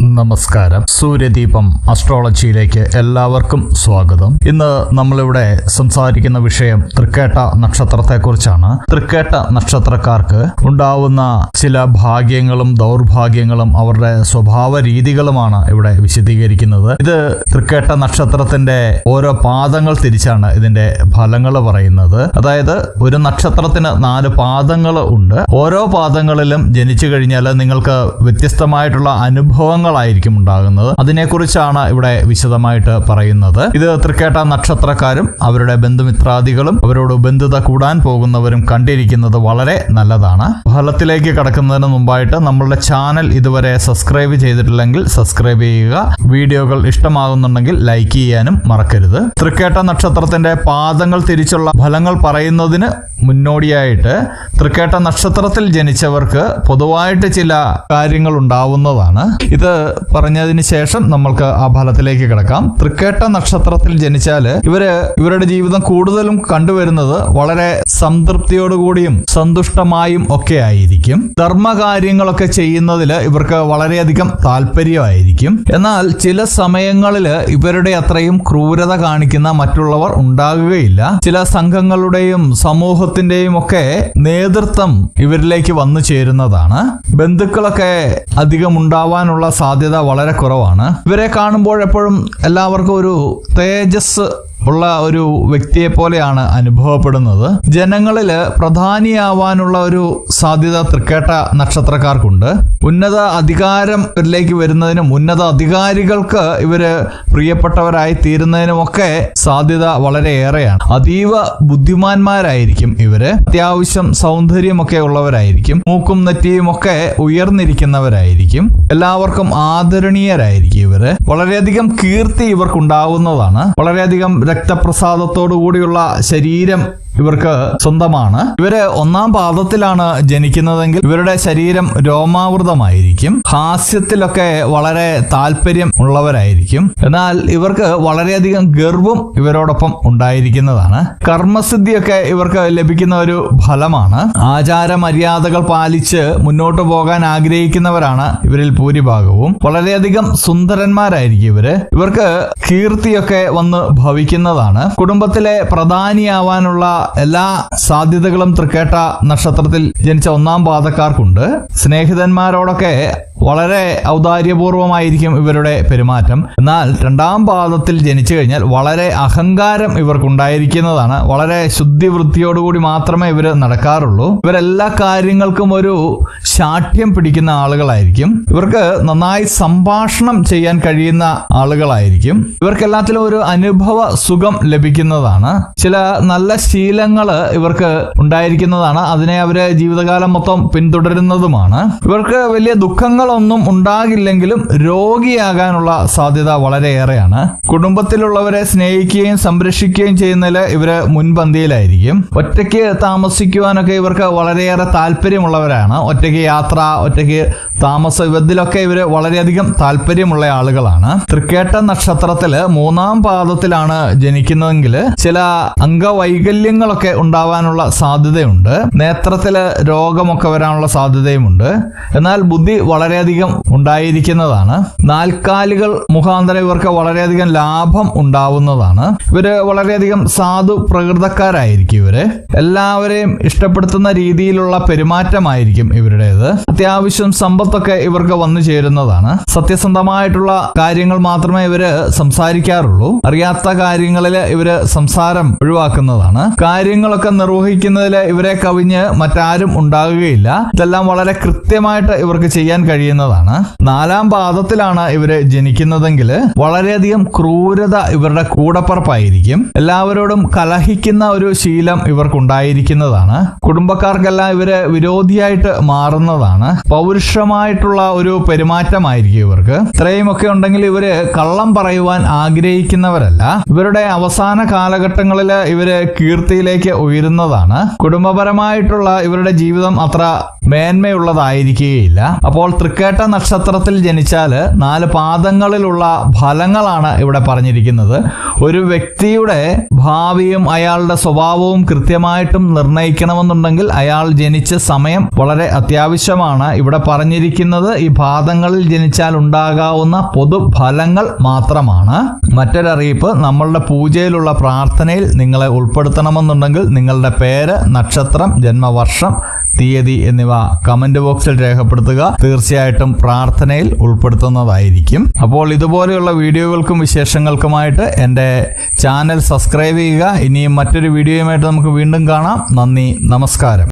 നമസ്കാരം. സൂര്യദീപം അസ്ട്രോളജിയിലേക്ക് എല്ലാവർക്കും സ്വാഗതം. ഇന്ന് നമ്മളിവിടെ സംസാരിക്കുന്ന വിഷയം തൃക്കേട്ട നക്ഷത്രത്തെക്കുറിച്ചാണ്. തൃക്കേട്ട നക്ഷത്രക്കാർക്ക് ഉണ്ടാവുന്ന ചില ഭാഗ്യങ്ങളും ദൗർഭാഗ്യങ്ങളും അവരുടെ സ്വഭാവ രീതികളുമാണ് ഇവിടെ വിശദീകരിക്കുന്നത്. ഇത് തൃക്കേട്ട നക്ഷത്രത്തിന്റെ ഓരോ പാദങ്ങൾ തിരിച്ചാണ് ഇതിന്റെ ഫലങ്ങൾ പറയുന്നത്. അതായത് ഒരു നക്ഷത്രത്തിന് നാല് പാദങ്ങൾ ഉണ്ട്. ഓരോ പാദങ്ങളിലും ജനിച്ചു കഴിഞ്ഞാൽ നിങ്ങൾക്ക് വ്യത്യസ്തമായിട്ടുള്ള അനുഭവങ്ങളായിരിക്കും ഉണ്ടാകുന്നത്. അതിനെക്കുറിച്ചാണ് ഇവിടെ വിശദമായിട്ട് പറയുന്നത്. ഇത് തൃക്കേട്ട നക്ഷത്രക്കാരും അവരുടെ ബന്ധുമിത്രാദികളും അവരോട് ബന്ധുത കൂടാൻ പോകുന്നവരും കണ്ടിരിക്കുന്നത് വളരെ നല്ലതാണ്. ഫലത്തിലേക്ക് കടക്കുന്നതിന് മുമ്പായിട്ട് നമ്മളുടെ ചാനൽ ഇതുവരെ സബ്സ്ക്രൈബ് ചെയ്തിട്ടില്ലെങ്കിൽ സബ്സ്ക്രൈബ് ചെയ്യുക. വീഡിയോകൾ ഇഷ്ടമാകുന്നുണ്ടെങ്കിൽ ലൈക്ക് ചെയ്യാനും മറക്കരുത്. തൃക്കേട്ട നക്ഷത്രത്തിന്റെ പാദങ്ങൾ തിരിച്ചുള്ള ഫലങ്ങൾ പറയുന്നതിന് മുന്നോടിയായിട്ട് തൃക്കേട്ട നക്ഷത്രത്തിൽ ജനിച്ചവർക്ക് പൊതുവായിട്ട് ചില കാര്യങ്ങൾ ഉണ്ടാവുന്നതാണ്. ഇത് പറഞ്ഞതിന് ശേഷം നമ്മൾക്ക് ആ ഫലത്തിലേക്ക് കിടക്കാം. തൃക്കേട്ട നക്ഷത്രത്തിൽ ജനിച്ചാൽ ഇവർ ഇവരുടെ ജീവിതം കൂടുതലും കണ്ടുവരുന്നത് വളരെ സംതൃപ്തിയോടുകൂടിയും സന്തുഷ്ടമായും ഒക്കെ ആയിരിക്കും. ധർമ്മകാര്യങ്ങളൊക്കെ ചെയ്യുന്നതിൽ ഇവർക്ക് വളരെയധികം താല്പര്യമായിരിക്കും. എന്നാൽ ചില സമയങ്ങളിൽ ഇവരുടെ അത്രയും ക്രൂരത കാണിക്കുന്ന മറ്റുള്ളവർ ഉണ്ടാകുകയില്ല. ചില സംഘങ്ങളുടെയും സമൂഹത്തിന്റെയും ഒക്കെ നേതൃത്വം ഇവരിലേക്ക് വന്നു ചേരുന്നതാണ്. ബന്ധുക്കളൊക്കെ അധികം ഉണ്ടാവാനുള്ള വളരെ കുറവാണ്. ഇവരെ കാണുമ്പോൾ എപ്പോഴും എല്ലാവർക്കും ഒരു തേജസ് ഉള്ള ഒരു വ്യക്തിയെ പോലെയാണ് അനുഭവപ്പെടുന്നത്. ജനങ്ങളിൽ പ്രധാനിയാവാനുള്ള ഒരു സാധ്യത തൃക്കേട്ട നക്ഷത്രക്കാർക്കുണ്ട്. ഉന്നത അധികാരം ഇവരിലേക്ക് വരുന്നതിനും ഉന്നത അധികാരികൾക്ക് ഇവർ പ്രിയപ്പെട്ടവരായി തീരുന്നതിനുമൊക്കെ സാധ്യത വളരെയേറെയാണ്. അതീവ ബുദ്ധിമാന്മാരായിരിക്കും ഇവർ. അത്യാവശ്യം സൗന്ദര്യമൊക്കെ ഉള്ളവരായിരിക്കും. മൂക്കും നെറ്റിയും ഒക്കെ ഉയർന്നിരിക്കുന്നവരായിരിക്കും. എല്ലാവർക്കും ആദരണീയരായിരിക്കും ഇവർ. വളരെയധികം കീർത്തി ഇവർക്കുണ്ടാവുന്നതാണ്. വളരെയധികം രക്തപ്രസാദത്തോടു കൂടിയുള്ള ശരീരം ഇവർക്ക് സ്വന്തമാണ്. ഇവർ ഒന്നാം പാദത്തിലാണ് ജനിക്കുന്നതെങ്കിൽ ഇവരുടെ ശരീരം രോമാവൃതമായിരിക്കും. ഹാസ്യത്തിലൊക്കെ വളരെ താല്പര്യം ഉള്ളവരായിരിക്കും. എന്നാൽ ഇവർക്ക് വളരെയധികം ഗർവും ഇവരോടൊപ്പം ഉണ്ടായിരിക്കുന്നതാണ്. കർമ്മസിദ്ധിയൊക്കെ ഇവർക്ക് ലഭിക്കുന്ന ഒരു ഫലമാണ്. ആചാര മര്യാദകൾ പാലിച്ച് മുന്നോട്ട് പോകാൻ ആഗ്രഹിക്കുന്നവരാണ് ഇവരിൽ ഭൂരിഭാഗവും. വളരെയധികം സുന്ദരന്മാരായിരിക്കും ഇവർ. ഇവർക്ക് കീർത്തിയൊക്കെ വന്ന് ഭവിക്കുന്നതാണ്. കുടുംബത്തിലെ പ്രധാനിയാവാനുള്ള എല്ലാ സാധ്യതകളും തൃക്കേട്ട നക്ഷത്രത്തിൽ ജനിച്ച ഒന്നാം പാദക്കാർക്കുണ്ട്. സ്നേഹിതന്മാരോടൊക്കെ വളരെ ഔദാര്യപൂർവമായിരിക്കും ഇവരുടെ പെരുമാറ്റം. എന്നാൽ രണ്ടാം പാദത്തിൽ ജനിച്ചു കഴിഞ്ഞാൽ വളരെ അഹങ്കാരം ഇവർക്കുണ്ടായിരിക്കുന്നതാണ്. വളരെ ശുദ്ധിവൃത്തിയോടുകൂടി മാത്രമേ ഇവർ നടക്കാറുള്ളൂ. ഇവരെല്ലാ കാര്യങ്ങൾക്കും ഒരു ശാഠ്യം പിടിക്കുന്ന ആളുകളായിരിക്കും. ഇവർക്ക് നന്നായി സംഭാഷണം ചെയ്യാൻ കഴിയുന്ന ആളുകളായിരിക്കും. ഇവർക്കെല്ലാത്തിലും ഒരു അനുഭവ സുഖം ലഭിക്കുന്നതാണ്. ചില നല്ല ശീലങ്ങൾ ഇവർക്ക് ഉണ്ടായിരിക്കുന്നതാണ്. അതിനെ അവർ ജീവിതകാലം മൊത്തം പിന്തുടരുന്നതുമാണ്. ഇവർക്ക് വലിയ ദുഃഖങ്ങളൊന്നും ഉണ്ടാകില്ലെങ്കിലും രോഗിയാകാനുള്ള സാധ്യത വളരെയേറെയാണ്. കുടുംബത്തിലുള്ളവരെ സ്നേഹിക്കുകയും സംരക്ഷിക്കുകയും ചെയ്യുന്നതിൽ ഇവർ മുൻപന്തിയിലായിരിക്കും. ഒറ്റയ്ക്ക് താമസിക്കുവാനൊക്കെ ഇവർക്ക് വളരെയേറെ താല്പര്യമുള്ളവരാണ്. ഒറ്റയ്ക്ക് യാത്ര ഒറ്റയ്ക്ക് താമസം ഇതിലൊക്കെ ഇവർ വളരെയധികം താല്പര്യമുള്ള ആളുകളാണ്. തൃക്കേട്ട നക്ഷത്രത്തിൽ മൂന്നാം പാദത്തിലാണ് ജനിക്കുന്നതെങ്കിൽ ചില അംഗവൈകല്യങ്ങളൊക്കെ ഉണ്ടാവാനുള്ള സാധ്യതയുണ്ട്. നേത്രത്തിൽ രോഗമൊക്കെ വരാനുള്ള സാധ്യതയുമുണ്ട്. എന്നാൽ ബുദ്ധി വളരെയധികം ഉണ്ടായിരിക്കുന്നതാണ്. നാൽക്കാലികൾ മുഖാന്തരം ഇവർക്ക് വളരെയധികം ലാഭം ഉണ്ടാവുന്നതാണ്. ഇവർ വളരെയധികം സാധു പ്രകൃതക്കാരായിരിക്കും ഇവർ. എല്ലാവരെയും ഇഷ്ടപ്പെടുത്തുന്ന രീതിയിലുള്ള പെരുമാറ്റമായിരിക്കും ഇവരുടേത്. അത്യാവശ്യം സമ്പത്തൊക്കെ ഇവർക്ക് വന്നു ചേരുന്നതാണ്. സത്യസന്ധമായിട്ടുള്ള കാര്യങ്ങൾ മാത്രമേ ഇവർ സംസാരിക്കാറുള്ളൂ. അറിയാത്ത കാര്യങ്ങളിൽ ഇവർ സംസാരം ഒഴിവാക്കുന്നതാണ്. കാര്യങ്ങളൊക്കെ നിർവഹിക്കുന്നതിൽ ഇവരെ കവിഞ്ഞ് മറ്റാരും ഉണ്ടാകുകയില്ല. ഇതെല്ലാം വളരെ കൃത്യമായിട്ട് ഇവർക്ക് ചെയ്യാൻ കഴിയുന്നതാണ്. നാലാം പാദത്തിലാണ് ഇവർ ജനിക്കുന്നതെങ്കിൽ വളരെയധികം ക്രൂരത ഇവരുടെ കൂടപ്പറപ്പായിരിക്കും. എല്ലാവരോടും കലഹിക്കുന്ന ഒരു ശീലം ഇവർക്കുണ്ടായിരിക്കുന്നതാണ്. കുടുംബക്കാർക്കെല്ലാം ഇവർ വിരോധിയായിട്ട് മാറുന്നതാണ്. പൗരുഷമായിട്ടുള്ള ഒരു പെരുമാറ്റമായിരിക്കും ഇവർക്ക്. ഇത്രയും ഒക്കെ ഉണ്ടെങ്കിൽ ഇവർ കള്ളം പറയുവാൻ ആഗ്രഹിക്കുന്നവരല്ല. ഇവരുടെ അവസാന കാലഘട്ടങ്ങളിൽ ഇവർ കീർത്തിയിലേക്ക് ഉയരുന്നതാണ്. കുടുംബപരമായിട്ടുള്ള ഇവരുടെ ജീവിതം അത്ര മേന്മയുള്ളതായിരിക്കുകയില്ല അപ്പോൾ തൃക്കേട്ട നക്ഷത്രത്തിൽ ജനിച്ചാൽ നാല് പാദങ്ങളിലുള്ള ഫലങ്ങളാണ് ഇവിടെ പറഞ്ഞിരിക്കുന്നത്. ഒരു വ്യക്തിയുടെ ഭാവിയും അയാളുടെ സ്വഭാവവും കൃത്യമായിട്ടും നിർണയിക്കണമെന്നുണ്ടെങ്കിൽ അയാൾ ജനിച്ച സമയം വളരെ അത്യാവശ്യമാണ്. ഇവിടെ പറഞ്ഞിരിക്കുന്നത് ഈ പാദങ്ങളിൽ ജനിച്ചാൽ ഉണ്ടാകാവുന്ന പൊതുഫലങ്ങൾ മാത്രമാണ്. മറ്റൊരറിയിപ്പ് നമ്മളുടെ പൂജയിലുള്ള പ്രാർത്ഥനയിൽ നിങ്ങളെ ഉൾപ്പെടുത്തണമെന്നുണ്ടെങ്കിൽ നിങ്ങളുടെ പേര് നക്ഷത്രം ജന്മവർഷം തീയതി എന്നിവ കമന്റ് ബോക്സിൽ രേഖപ്പെടുത്തുക. തീർച്ചയായിട്ടും പ്രാർത്ഥനയിൽ ഉൾപ്പെടുത്തുന്നതായിരിക്കും. അപ്പോൾ ഇതുപോലെയുള്ള വീഡിയോകൾക്കും വിശേഷങ്ങൾക്കുമായിട്ട് എന്റെ ചാനൽ സബ്സ്ക്രൈബ് ചെയ്യുക. ഇനിയും മറ്റൊരു വീഡിയോയുമായിട്ട് നമുക്ക് വീണ്ടും കാണാം. നന്ദി നമസ്കാരം.